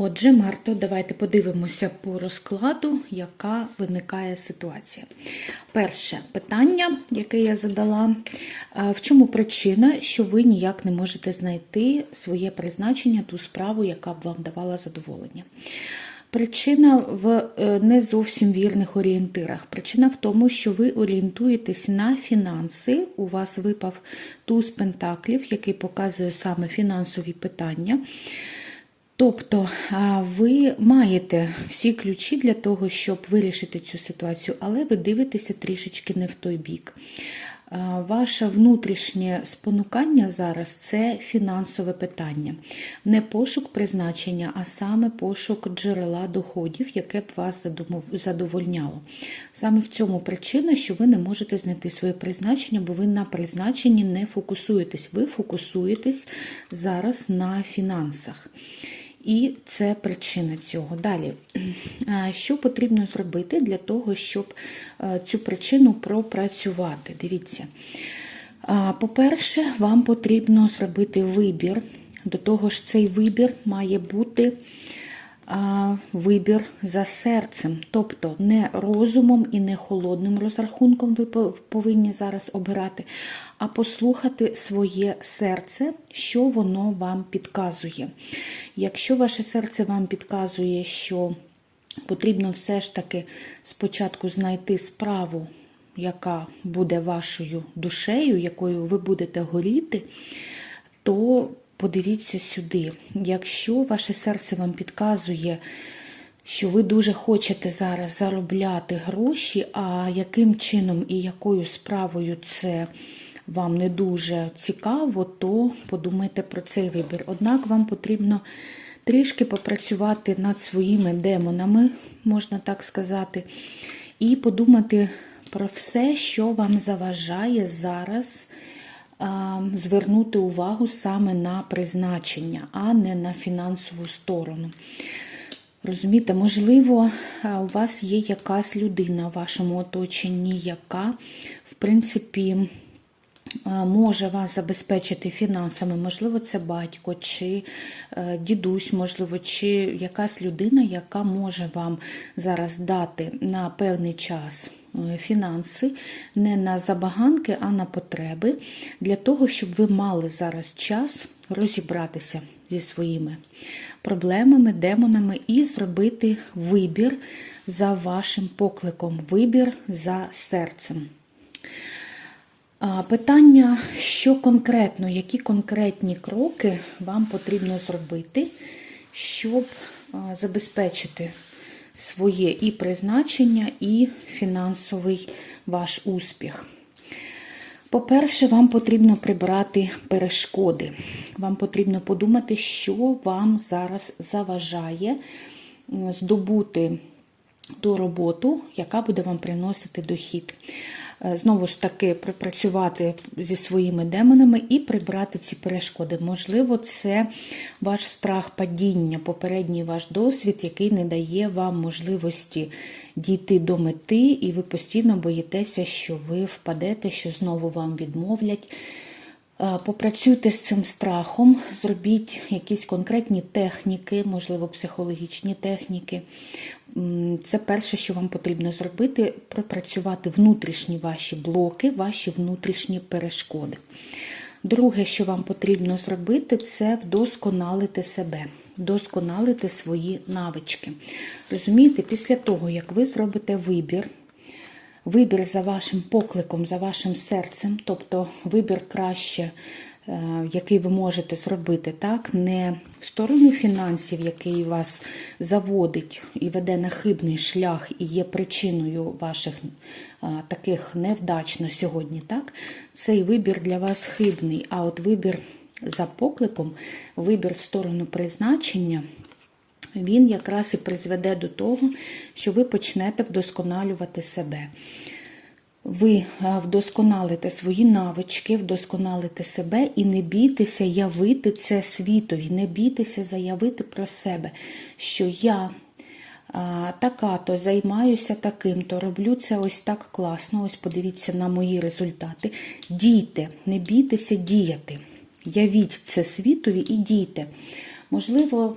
Отже, Марто, давайте подивимося по розкладу, яка виникає ситуація. Перше питання, яке я задала, е, в чому причина, що ви ніяк не можете знайти своє призначення, ту справу, яка б вам давала задоволення. Причина в е, не зовсім вірних орієнтирах. Причина в тому, що ви орієнтуєтесь на фінанси. У вас випав туз пентаклів, який показує саме фінансові питання. Тобто ви маєте всі ключі для того, щоб вирішити цю ситуацію, але ви дивитеся трішечки не в той бік. Ваше внутрішнє спонукання зараз це фінансове питання. Не пошук призначення, а саме пошук джерела доходів, яке б вас задовольняло. Саме в цьому причина, що ви не можете знайти своє призначення, бо ви на призначенні не фокусуєтесь. Ви фокусуєтесь зараз на фінансах. І це причина цього. Далі, що потрібно зробити для того, щоб е, цю причину пропрацювати? Дивіться. По-перше, вам потрібно зробити вибір. До того ж, цей вибір має бути вибір за серцем, тобто не розумом і не холодним розрахунком ви повинні зараз обирати, а послухати своє серце, що воно вам підказує. Якщо ваше серце вам підказує, що потрібно все ж таки спочатку знайти справу, яка буде вашою душею, якою ви будете горіти, то подивіться сюди. Якщо ваше серце вам підказує, що ви дуже хочете зараз заробляти гроші, а яким чином і якою справою це вам не дуже цікаво, то подумайте про цей вибір. Однак вам потрібно трішки попрацювати над своїми демонами, можна так сказати, і подумати про все, що вам заважає зараз звернути увагу саме на призначення, а не на фінансову сторону. Розумієте, можливо, у вас є якась людина в вашому оточенні, яка, в принципі, може вас забезпечити фінансами, можливо, це батько чи е, дідусь, можливо, чи якась людина, яка може вам зараз дати на певний час е, фінанси, не на забаганки, а на потреби, для того, щоб ви мали зараз час розібратися зі своїми проблемами, демонами і зробити вибір за вашим покликом, вибір за серцем. Питання, що конкретно, які конкретні кроки вам потрібно зробити, щоб забезпечити своє і призначення, і фінансовий ваш успіх. По-перше, вам потрібно прибрати перешкоди. Вам потрібно подумати, що вам зараз заважає здобути ту роботу, яка буде вам приносити дохід. Е, Знову ж таки, пропрацювати зі своїми демонами і прибрати ці перешкоди. Можливо, це ваш страх падіння, попередній ваш досвід, який не дає вам можливості дійти до мети, і ви постійно боїтеся, що ви впадете, що знову вам відмовлять. Е, Попрацюйте з цим страхом, зробіть якісь конкретні техніки, можливо, психологічні техніки. Це перше, що вам потрібно зробити, пропрацювати внутрішні ваші блоки, ваші внутрішні перешкоди. Друге, що вам потрібно зробити, це вдосконалити себе, вдосконалити свої навички. Розумієте, після того, як ви зробите вибір, вибір за вашим покликом, за вашим серцем, тобто вибір краще, е, який ви можете зробити, так, не в сторону фінансів, який вас заводить і веде на хибний шлях і є причиною ваших е, таких невдач на сьогодні, так, цей вибір для вас хибний, а от вибір за покликом, вибір в сторону призначення він якраз і призведе до того, що ви почнете вдосконалювати себе. Ви е, вдосконалите свої навички, вдосконалите себе і не бійтеся явити це світові, не бійтеся заявити про себе, що я така-то займаюся таким-то, роблю це ось так класно. Ось подивіться на мої результати. Дійте, не бійтеся діяти. Явіть це світові і дійте. Можливо,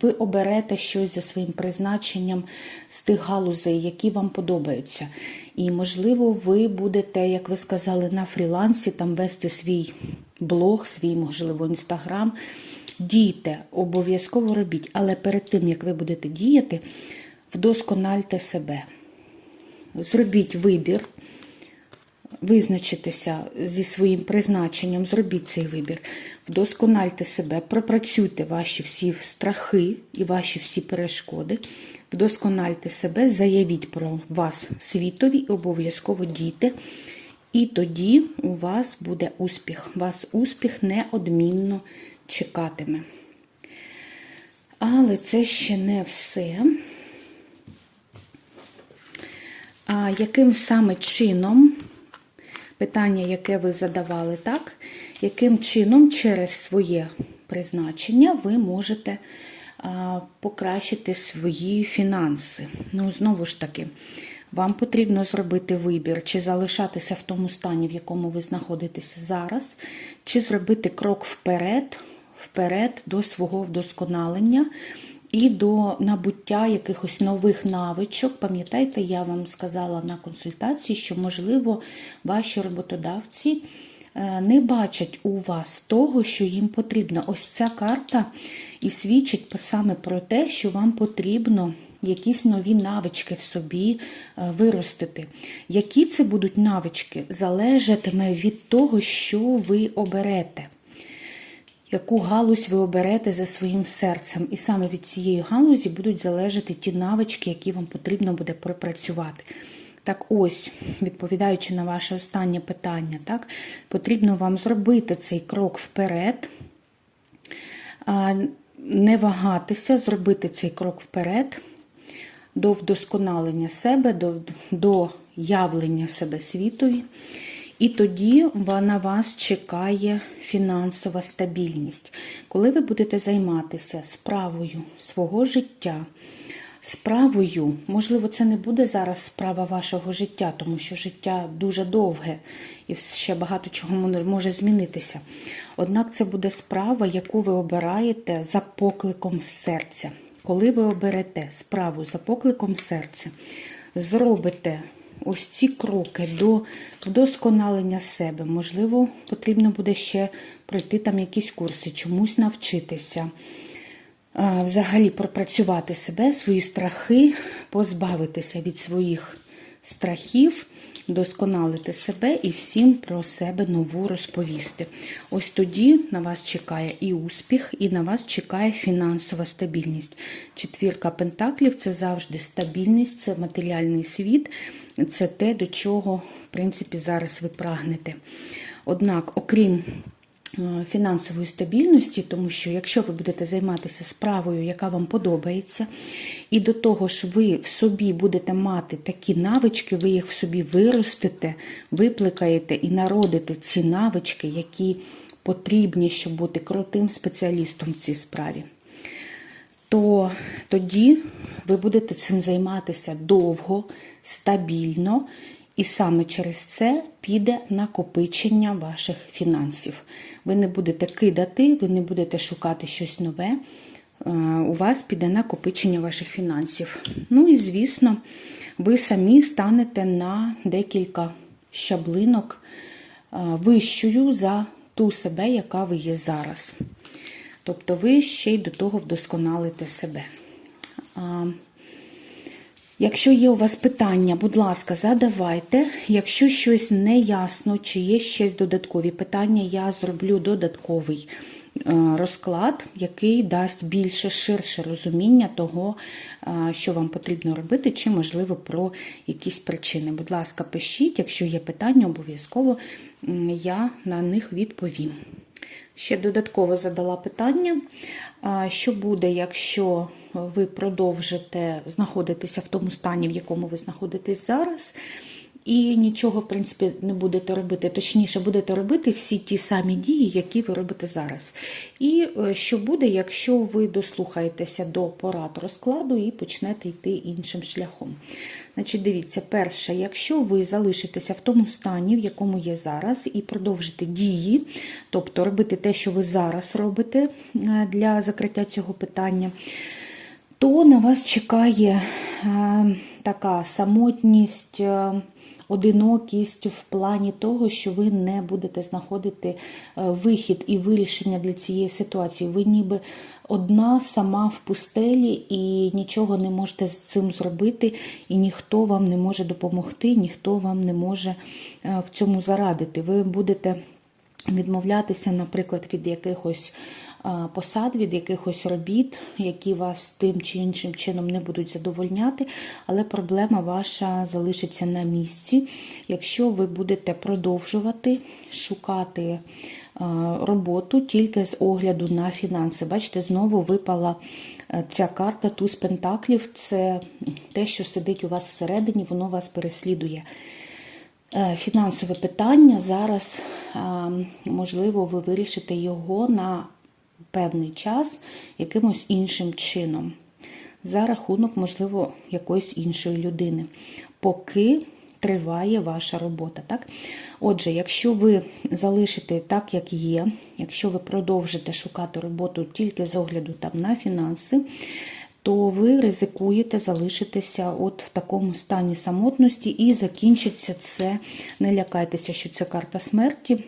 ви оберете щось за своїм призначенням з тих галузей, які вам подобаються. І, можливо, ви будете, як ви сказали, на фрілансі там вести свій блог, свій, можливо, інстаграм. Дійте, обов'язково робіть, але перед тим, як ви будете діяти, вдоскональте себе. Зробіть вибір, визначитися зі своїм призначенням, зробіть цей вибір, вдоскональте себе, пропрацюйте ваші всі страхи і ваші всі перешкоди, вдоскональте себе, заявіть про вас світові і обов'язково дійте. І тоді у вас буде успіх. Вас успіх неодмінно чекатиме. Але це ще не все. А яким саме чином, питання, яке ви задавали, так? Яким чином через своє призначення ви можете покращити свої фінанси? Ну, знову ж таки, вам потрібно зробити вибір, чи залишатися в тому стані, в якому ви знаходитеся зараз, чи зробити крок вперед, вперед до свого вдосконалення і до набуття якихось нових навичок. Пам'ятаєте, я вам сказала на консультації, що, можливо, ваші роботодавці е, не бачать у вас того, що їм потрібно. Ось ця карта і свідчить саме про те, що вам потрібно. Якісь нові навички в собі е, виростити. Які це будуть навички, залежатиме від того, що ви оберете яку галузь ви оберете за своїм серцем. І саме від цієї галузі будуть залежати ті навички, які вам потрібно буде пропрацювати. Так ось, відповідаючи на ваше останнє питання, так, потрібно вам зробити цей крок вперед, не вагатися, зробити цей крок вперед до вдосконалення себе, до, до явлення себе світові. І тоді на вас чекає фінансова стабільність. Коли ви будете займатися справою свого життя, справою, можливо, це не буде зараз справа вашого життя, тому що життя дуже довге і ще багато чого може змінитися. Однак це буде справа, яку ви обираєте за покликом серця. Коли ви оберете справу за покликом серця, зробите ось ці кроки до вдосконалення себе. Можливо, потрібно буде ще пройти там якісь курси, чомусь навчитися. Взагалі пропрацювати себе, свої страхи, позбавитися від своїх страхів, досконалити себе і всім про себе нову розповісти. Ось тоді на вас чекає і успіх, і на вас чекає фінансова стабільність. Четвірка пентаклів це завжди стабільність, це матеріальний світ, це те, до чого, в принципі, зараз ви прагнете. Однак, окрім фінансової стабільності, тому що якщо ви будете займатися справою, яка вам подобається, і до того ж ви в собі будете мати такі навички, ви їх в собі виростете, випликаєте і народите ці навички, які потрібні, щоб бути крутим спеціалістом в цій справі. То тоді ви будете цим займатися довго, стабільно, і саме через це піде накопичення ваших фінансів. Ви не будете кидати, ви не будете шукати щось нове. Е, у вас піде накопичення ваших фінансів. Ну і, звісно, ви самі станете на декілька щаблинок е, вищою за ту себе, яка ви є зараз. Тобто ви ще й до того вдосконалите себе. Якщо є у вас питання, будь ласка, задавайте. Якщо щось не ясно, чи є ще додаткові питання, я зроблю додатковий е, розклад, який дасть більше ширше розуміння того, е, що вам потрібно робити, чи, можливо, про якісь причини. Будь ласка, пишіть, якщо є питання, обов'язково я на них відповім. Ще додатково задала питання, що буде, якщо ви продовжите знаходитися в тому стані, в якому ви знаходитесь зараз, і нічого, в принципі, не будете робити. Точніше, будете робити всі ті самі дії, які ви робите зараз. І е, що буде, якщо ви дослухаєтеся до порад розкладу і почнете йти іншим шляхом. Значить, дивіться, перше, якщо ви залишитеся в тому стані, в якому є зараз, і продовжите дії, тобто робити те, що ви зараз робите е, для закриття цього питання, то на вас чекає е, така самотність, одинокість в плані того, що ви не будете знаходити е, вихід і вирішення для цієї ситуації. Ви ніби одна сама в пустелі і нічого не можете з цим зробити, і ніхто вам не може допомогти, ніхто вам не може е, в цьому зарадити. Ви будете відмовлятися, наприклад, від якихось посад, від якихось робіт, які вас тим чи іншим чином не будуть задовольняти, але проблема ваша залишиться на місці, якщо ви будете продовжувати шукати роботу тільки з огляду на фінанси. Бачите, знову випала е, ця карта туз пентаклів. Це те, що сидить у вас всередині, воно вас переслідує. Е, Фінансове питання зараз, можливо, ви вирішите його на певний час якимось іншим чином, за рахунок, можливо, якоїсь іншої людини, поки триває ваша робота. Так? Отже, якщо ви залишите так, як є, якщо ви продовжите шукати роботу тільки з огляду там, на фінанси, то ви ризикуєте залишитися от в такому стані самотності і закінчиться це. Не лякайтеся, що це карта смерті,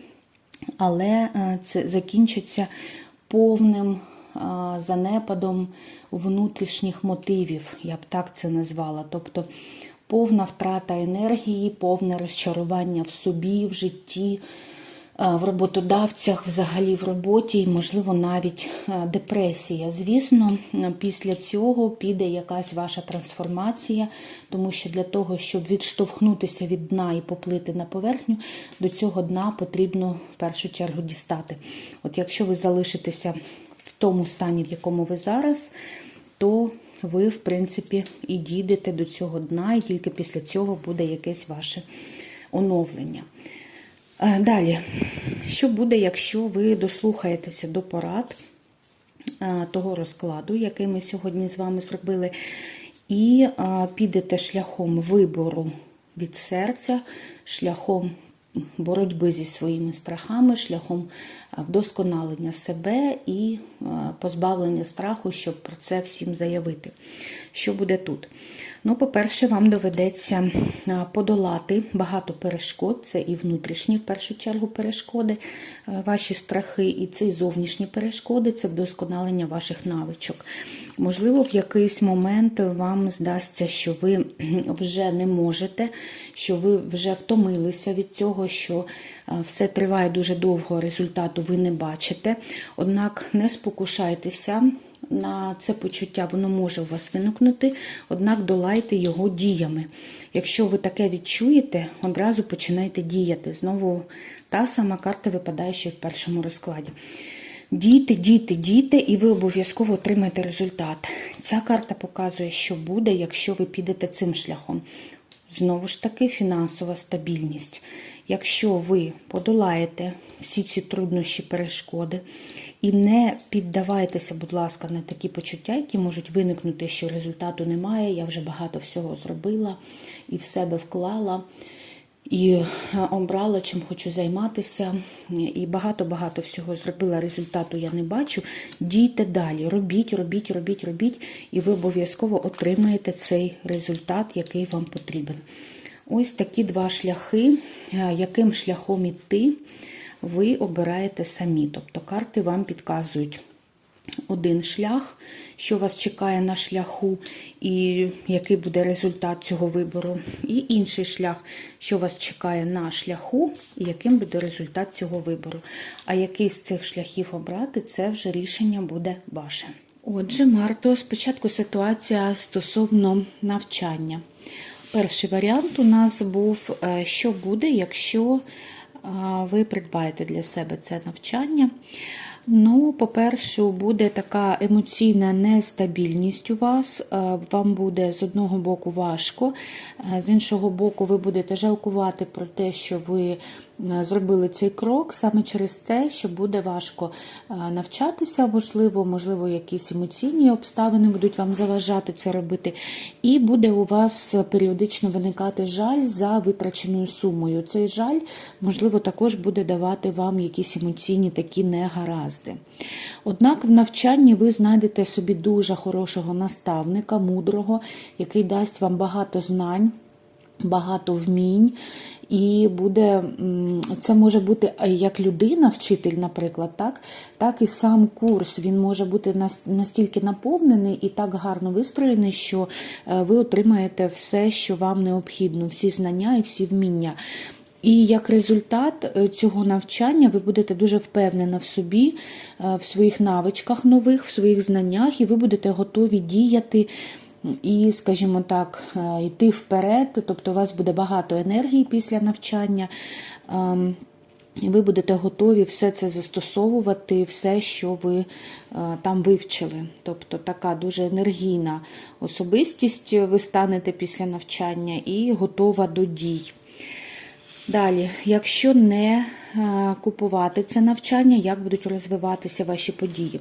але е, це закінчиться повним занепадом внутрішніх мотивів, я б так це назвала. Тобто повна втрата енергії, повне розчарування в собі, в житті, в роботодавцях, взагалі в роботі, і, можливо, навіть депресія. Звісно, після цього піде якась ваша трансформація, тому що для того, щоб відштовхнутися від дна і поплити на поверхню, до цього дна потрібно в першу чергу дістати. От якщо ви залишитеся в тому стані, в якому ви зараз, то ви, в принципі, і дійдете до цього дна, і тільки після цього буде якесь ваше оновлення. Е, Далі, що буде, якщо ви дослухаєтеся до порад е, того розкладу, який ми сьогодні з вами зробили, і е, підете шляхом вибору від серця, шляхом боротьби зі своїми страхами, шляхом вдосконалення себе і позбавлення страху, щоб про це всім заявити. Що буде тут? Ну, по-перше, вам доведеться е, подолати багато перешкод, це і внутрішні, в першу чергу, перешкоди, ваші страхи, і це і зовнішні перешкоди, це вдосконалення ваших навичок. Можливо, в якийсь момент вам здасться, що ви вже не можете, що ви вже втомилися від цього, що все триває дуже довго, результату ви не бачите. Однак не спокушайтеся на це почуття, воно може у вас виникнути, однак долайте його діями. Якщо ви таке відчуєте, одразу починайте діяти. Знову та сама карта випадає ще в першому розкладі. Дійте, дійте, дійте, і ви обов'язково отримаєте результат. Ця карта показує, що буде, якщо ви підете цим шляхом. Знову ж таки, фінансова стабільність. Якщо ви подолаєте всі ці труднощі, перешкоди і не піддавайтеся, будь ласка, на такі почуття, які можуть виникнути, що результату немає, я вже багато всього зробила і в себе вклала і е, обрала, чим хочу займатися, і багато-багато всього зробила. Результату я не бачу. Дійте далі, робіть, робіть, робіть, робіть, і ви обов'язково отримаєте цей результат, який вам потрібен. Ось такі два шляхи, е, яким шляхом іти, ви обираєте самі. Тобто карти вам підказують один шлях, що вас чекає на шляху, і який буде результат цього вибору, і інший шлях, що вас чекає на шляху, і яким буде результат цього вибору. А який з цих шляхів обрати, це вже рішення буде ваше. Отже, Марто, спочатку ситуація стосовно навчання. Перший варіант у нас був, е, що буде, якщо ви придбаєте для себе це навчання. Ну, по-перше, буде така емоційна нестабільність у вас. Е, Вам буде з одного боку важко, е, з іншого боку, ви будете жалкувати про те, що ви е, зробили цей крок саме через те, що буде важко навчатися, можливо, можливо, якісь емоційні обставини будуть вам заважати це робити. І буде у вас періодично виникати жаль за витраченою сумою. Цей жаль, можливо, також буде давати вам якісь емоційні такі негаразди. Однак в навчанні ви знайдете собі дуже хорошого наставника, мудрого, який дасть вам багато знань, багато вмінь. І буде, це може бути е, як людина, вчитель, наприклад, так, так і сам курс. Він може бути настільки наповнений і так гарно вистроєний, що е, ви отримаєте все, що вам необхідно, всі знання і всі вміння. І як результат е, цього навчання ви будете дуже впевнена в собі, е, в своїх навичках нових, в своїх знаннях, і ви будете готові діяти і, скажімо так, е, йти вперед. Тобто у вас буде багато енергії після навчання. ем, І ви будете готові все це застосовувати, все, що ви там вивчили. Тобто така дуже енергійна особистість ви станете після навчання і готова до дій. Далі, якщо не купувати це навчання, як будуть розвиватися ваші події?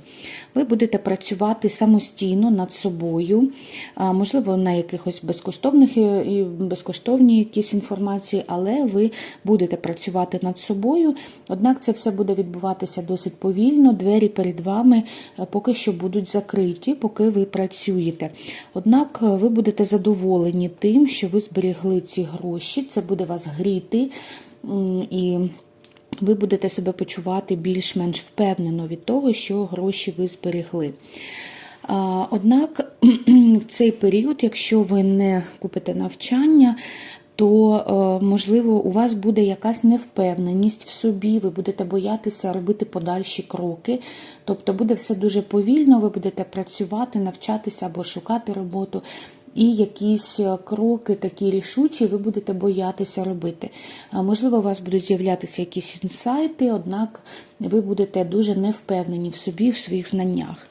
Ви будете працювати самостійно над собою, можливо, на якихось безкоштовних е, і безкоштовні якісь інформації, але ви будете працювати над собою. Однак це все буде відбуватися досить повільно. Двері перед вами е, поки що будуть закриті, поки ви працюєте. Однак е, ви будете задоволені тим, що ви зберегли ці гроші. Це буде вас гріти і. Ви будете себе почувати більш-менш впевнено від того, що гроші ви зберегли. Однак в цей період, якщо ви не купите навчання, то, е, можливо, у вас буде якась невпевненість в собі, ви будете боятися робити подальші кроки. Тобто буде все дуже повільно, ви будете працювати, навчатися або шукати роботу. І якісь е, кроки такі рішучі ви будете боятися робити. Можливо, у вас будуть з'являтися якісь інсайти, однак ви будете дуже невпевнені в собі, в своїх знаннях.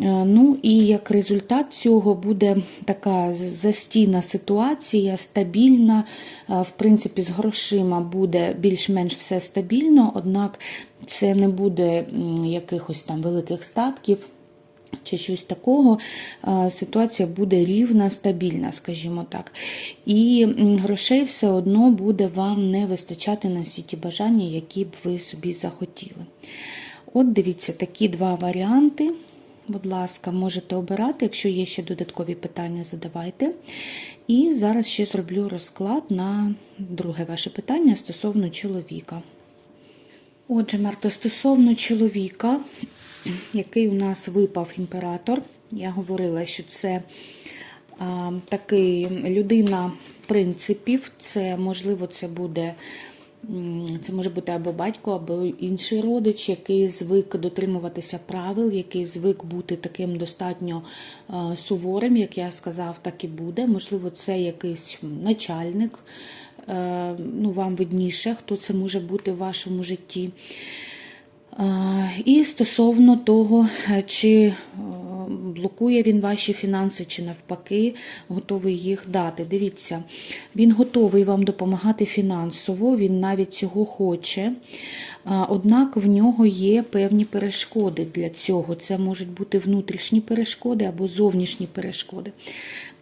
Е, Ну і як результат цього буде така застійна ситуація, стабільна. Е, В принципі, з грошима буде більш-менш все стабільно, однак це не буде якихось там великих статків чи щось такого, ситуація буде рівна, стабільна, скажімо так. І грошей все одно буде вам не вистачати на всі ті бажання, які б ви собі захотіли. От дивіться, такі два варіанти. Будь ласка, можете обирати, якщо є ще додаткові питання, задавайте. І зараз ще зроблю розклад на друге ваше питання стосовно чоловіка. Отже, Марто, стосовно чоловіка, який у нас випав імператор, я говорила, що це а, такий людина принципів, це можливо, це буде. Це може бути або батько, або інший родич, який звик дотримуватися правил, який звик бути таким достатньо е, суворим, як я сказав, так і буде. Можливо, це якийсь начальник, е, ну вам видніше, хто це може бути в вашому житті. І стосовно того, е, чи е, блокує він ваші фінанси, чи навпаки, готовий їх дати. Дивіться, він готовий вам допомагати фінансово, він навіть цього хоче. Однак в нього є певні перешкоди для цього. Це можуть бути внутрішні перешкоди або зовнішні перешкоди.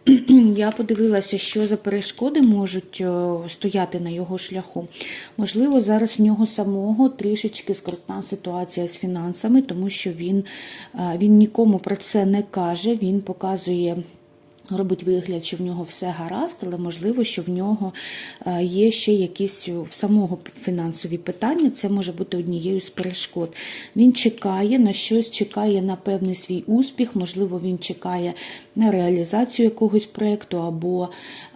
Я подивилася, що за перешкоди можуть е, стояти на його шляху. Можливо, зараз в нього самого трішечки скрутна ситуація з фінансами, тому що він, е, він нікому про це не каже, він показує. Робить вигляд, що в нього все гаразд, але можливо, що в нього е, є ще якісь в самого фінансові питання. Це може бути однією з перешкод. Він чекає на щось, чекає на певний свій успіх, можливо, він чекає на реалізацію якогось проєкту або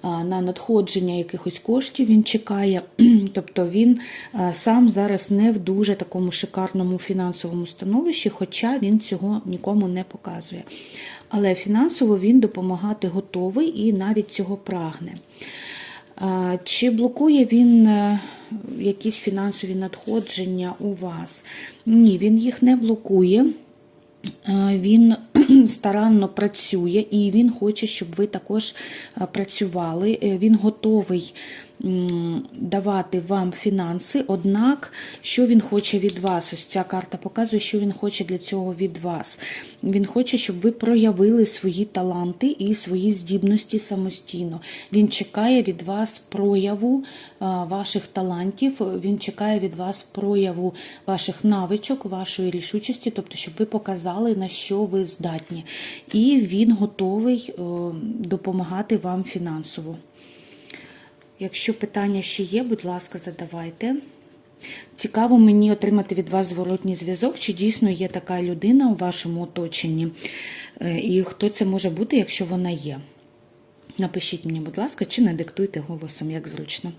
е, на надходження якихось коштів. Він чекає, тобто він е, сам зараз не в дуже такому шикарному фінансовому становищі, хоча він цього нікому не показує. Але фінансово він допомагати готовий і навіть цього прагне. Чи блокує він е, якісь фінансові надходження у вас? Ні, він їх не блокує. Е, Він старанно працює і він хоче, щоб ви також е, працювали. Він готовий давати вам фінанси, однак, що він хоче від вас? Ось ця карта показує, що він хоче для цього від вас. Він хоче, щоб ви проявили свої таланти і свої здібності самостійно. Він чекає від вас прояву ваших талантів, він чекає від вас прояву ваших навичок, вашої рішучості, тобто, щоб ви показали, на що ви здатні. І він готовий е, допомагати вам фінансово. Якщо питання ще є, будь ласка, задавайте. Цікаво мені отримати від вас зворотній зв'язок, чи дійсно є така людина у вашому оточенні, Е, і хто це може бути, якщо вона є. Напишіть мені, будь ласка, чи не диктуйте голосом, як зручно.